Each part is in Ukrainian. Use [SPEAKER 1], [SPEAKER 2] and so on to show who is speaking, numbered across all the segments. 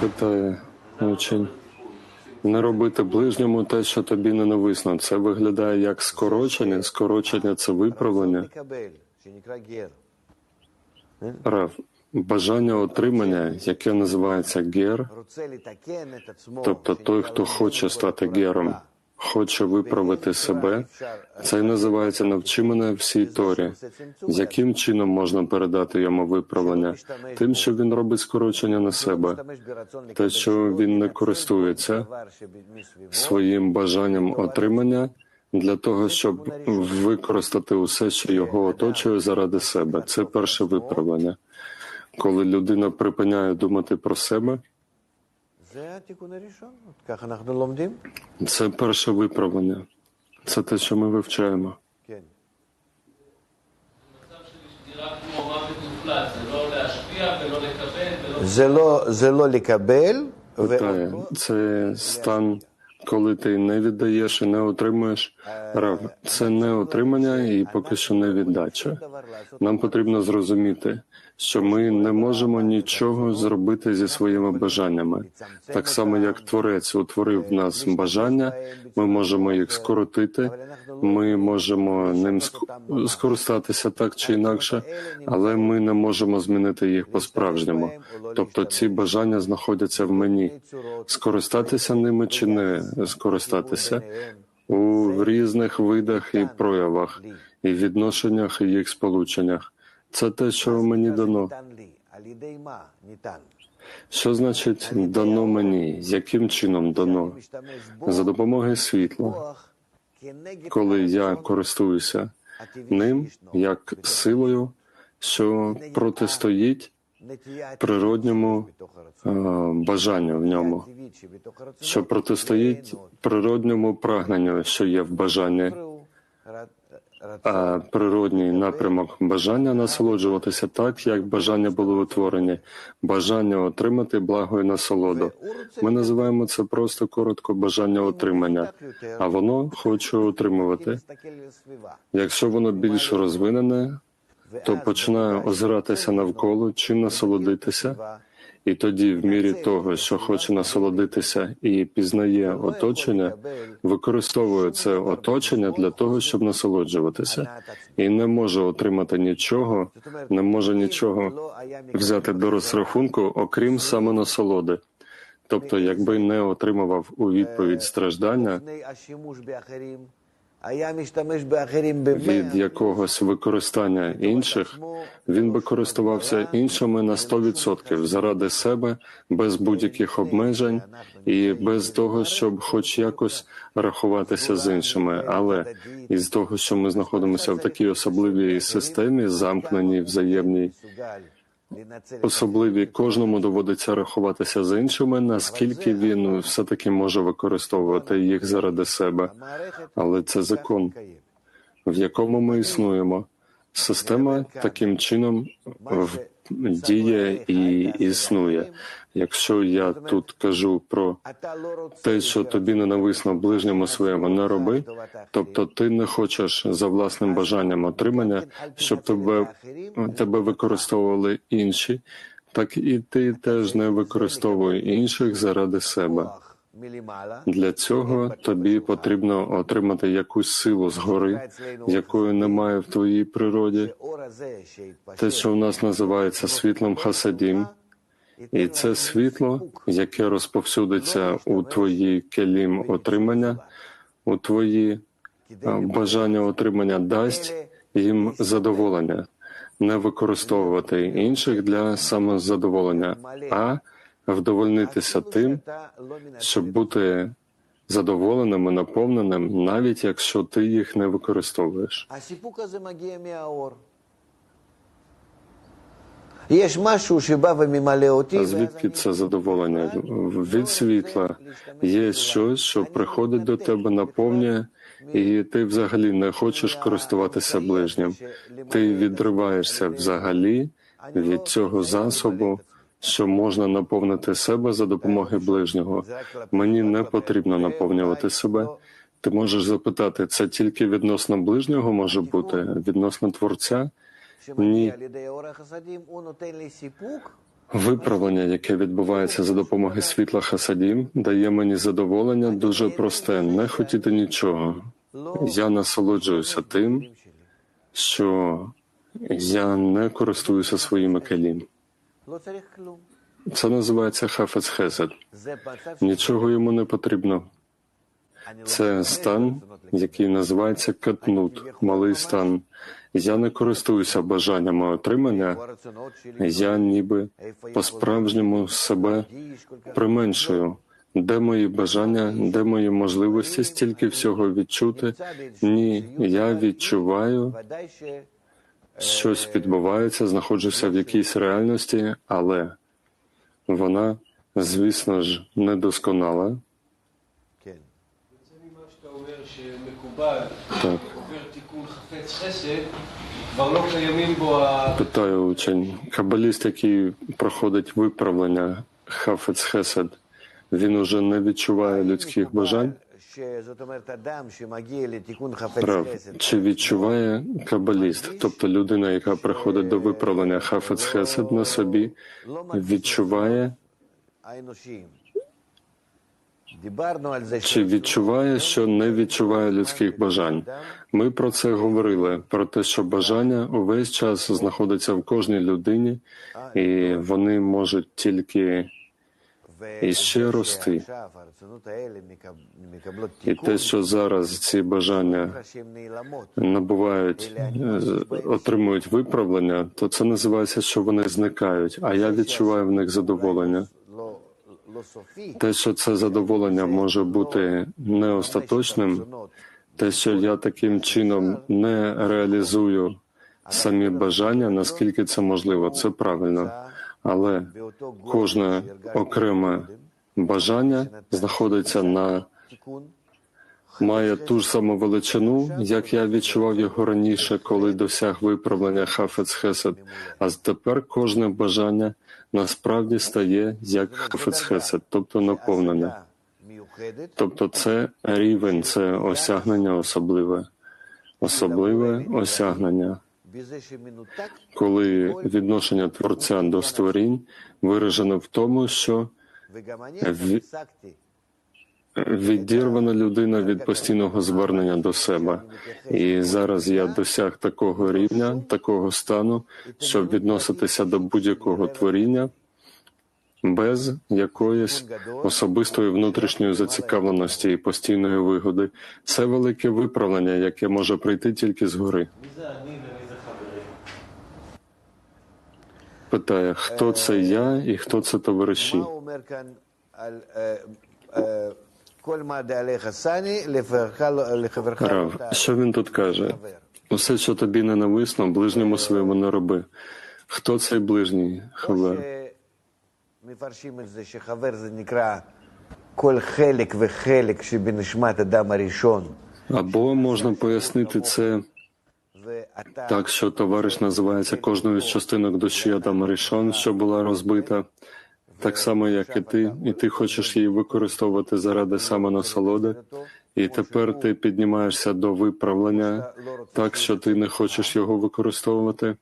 [SPEAKER 1] Питає учень. Не робити ближньому те, що тобі ненависно. Це виглядає як скорочення. Скорочення це виправлення. Рав, бажання отримання, яке називається гер, тобто той, хто хоче стати гером хоче виправити себе, це називається навчи мене всій Торі. Яким чином можна передати йому виправлення? Тим, що він робить скорочення на себе, те, що він не користується своїм бажанням отримання для того, щоб використати усе, що його оточує заради себе. Це перше виправлення. Коли людина припиняє думати про себе, це перше виправлення. Це те, що ми вивчаємо. Питає. Це стан, коли ти не віддаєш і не отримуєш рав. Це не отримання і поки що не віддача. Нам потрібно зрозуміти що ми не можемо нічого зробити зі своїми бажаннями. Так само, як Творець утворив в нас бажання, ми можемо їх скоротити, ми можемо ним ск- скористатися так чи інакше, але ми не можемо змінити їх по-справжньому. Тобто ці бажання знаходяться в мені. Скористатися ними чи не скористатися у різних видах і проявах, і відношеннях і їх сполученнях. Це те, що мені дано. Що значить дано мені? Яким чином дано? За допомогою світла. Коли я користуюся ним як силою, що протистоїть природньому е, бажанню в ньому, що протистоїть природньому прагненню, що є в бажанні природній напрямок бажання насолоджуватися так, як бажання було утворені, бажання отримати благо і насолоду. Ми називаємо це просто коротко бажання отримання, а воно хоче отримувати. Якщо воно більш розвинене, то починає озиратися навколо чи насолодитися і тоді, в мірі того, що хоче насолодитися і пізнає оточення, використовує це оточення для того, щоб насолоджуватися, і не може отримати нічого, не може нічого взяти до розрахунку, окрім самонасолоди. Тобто, якби не отримував у відповідь страждання від якогось використання інших, він би користувався іншими на 100% заради себе, без будь-яких обмежень і без того, щоб хоч якось рахуватися з іншими. Але із того, що ми знаходимося в такій особливій системі, замкненій взаємній. Особливі кожному доводиться рахуватися з іншими, наскільки він все таки може використовувати їх заради себе, але це закон, в якому ми існуємо. Система таким чином в діє і існує. Якщо я тут кажу про те, що тобі ненависно ближньому своєму не роби, тобто ти не хочеш за власним бажанням отримання, щоб тебе тебе використовували інші, так і ти теж не використовуй інших заради себе. Для цього тобі потрібно отримати якусь силу згори, якої немає в твоїй природі. Те, що в нас називається світлом хасадім, і це світло, яке розповсюдиться у твої келім отримання, у твої бажання отримання, дасть їм задоволення, не використовувати інших для самозадоволення. а вдовольнитися тим, щоб бути задоволеним і наповненим, навіть якщо ти їх не використовуєш. А звідки це задоволення? Від світла є щось, що приходить до тебе, наповнює, і ти взагалі не хочеш користуватися ближнім. Ти відриваєшся взагалі від цього засобу що можна наповнити себе за допомогою ближнього. Мені не потрібно наповнювати себе. Ти можеш запитати, це тільки відносно ближнього може бути, відносно творця?
[SPEAKER 2] Ні.
[SPEAKER 1] Виправлення, яке відбувається за допомогою світла Хасадім, дає мені задоволення дуже просте не хотіти нічого. Я насолоджуюся тим, що я не користуюся своїми келім. Це називається
[SPEAKER 2] хафецхесед.
[SPEAKER 1] Нічого йому не потрібно. Це стан, який називається катнут, малий стан. Я не користуюся бажаннями отримання. Я ніби по-справжньому себе применшую. Де мої бажання, де мої можливості стільки всього відчути? Ні, я відчуваю щось відбувається, знаходжуся в якійсь реальності, але вона, звісно ж, недосконала. Так. Питаю учень. Кабаліст, який проходить виправлення Хафец Хесед, він уже не відчуває людських бажань.
[SPEAKER 2] Прав.
[SPEAKER 1] Чи відчуває кабаліст, тобто людина, яка приходить до виправлення Хафец Хесед на собі, відчуває чи відчуває, що не відчуває людських бажань. Ми про це говорили: про те, що бажання увесь час знаходиться в кожній людині, і вони можуть тільки і ще рости. І те, що зараз ці бажання набувають, е, отримують виправлення, то це називається, що вони зникають. А я відчуваю в них задоволення. Те, що це задоволення може бути не остаточним, те, що я таким чином не реалізую самі бажання, наскільки це можливо, це правильно але кожне окреме бажання знаходиться на має ту ж саму величину, як я відчував його раніше, коли досяг виправлення Хафец Хесед. А тепер кожне бажання насправді стає як Хафец Хесед, тобто наповнене. Тобто це рівень, це осягнення особливе, особливе осягнення коли відношення творця до створінь виражено в тому, що відірвана людина від постійного звернення до себе. І зараз я досяг такого рівня, такого стану, щоб відноситися до будь-якого творіння. Без якоїсь особистої внутрішньої зацікавленості і постійної вигоди це велике виправлення, яке може прийти тільки згори. питає, хто це я і хто це товариші. Рав, що він тут каже? Усе, що тобі ненависно, ближньому своєму не роби. Хто цей ближній хавер? Або можна пояснити це так, що товариш називається кожною з частинок душі Адама Рішон, що була розбита, так само, як і ти, і ти хочеш її використовувати заради самонасолоди, і тепер ти піднімаєшся до виправлення, так що ти не хочеш його використовувати.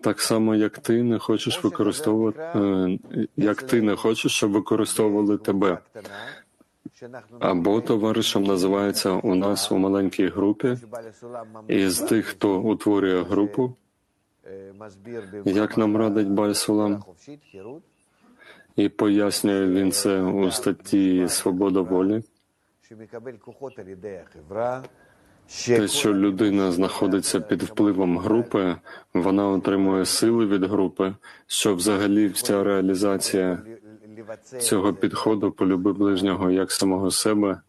[SPEAKER 1] Так само, як ти не хочеш використовувати, е, як ти не хочеш, щоб використовували тебе або товаришем називається у нас у маленькій групі.
[SPEAKER 2] І
[SPEAKER 1] з тих, хто утворює групу, як нам радить
[SPEAKER 2] Бальсулам,
[SPEAKER 1] і пояснює він це у статті Свобода волі. Те, що людина знаходиться під впливом групи, вона отримує сили від групи, що взагалі вся реалізація цього підходу полюби ближнього як самого себе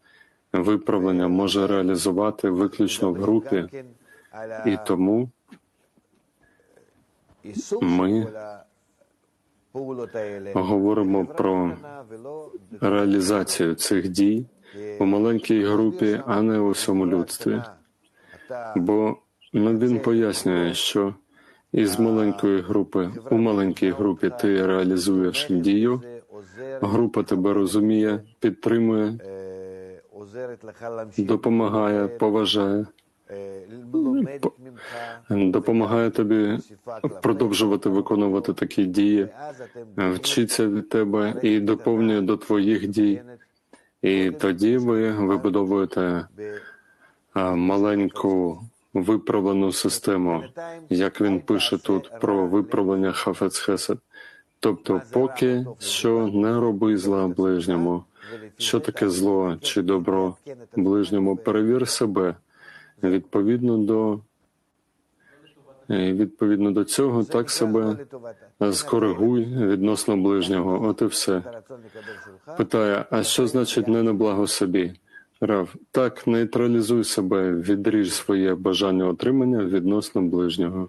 [SPEAKER 1] виправлення може реалізувати виключно в групі, і тому ми говоримо про реалізацію цих дій у маленькій групі, а не у всьому людстві. Бо ну, він пояснює, що із маленької групи у маленькій групі ти реалізуєш дію група тебе розуміє, підтримує, допомагає, поважає, допомагає тобі продовжувати виконувати такі дії, вчиться від тебе і доповнює до твоїх дій. І тоді ви вибудовуєте маленьку виправлену систему, як він пише тут про виправлення хафец Хафецхесед. Тобто, поки що не роби зла ближньому. Що таке зло чи добро ближньому? Перевір себе відповідно до е, відповідно до цього, так себе скоригуй відносно ближнього. От і все питає: а що значить не на благо собі? Рав, так нейтралізуй себе, відріж своє бажання отримання відносно ближнього.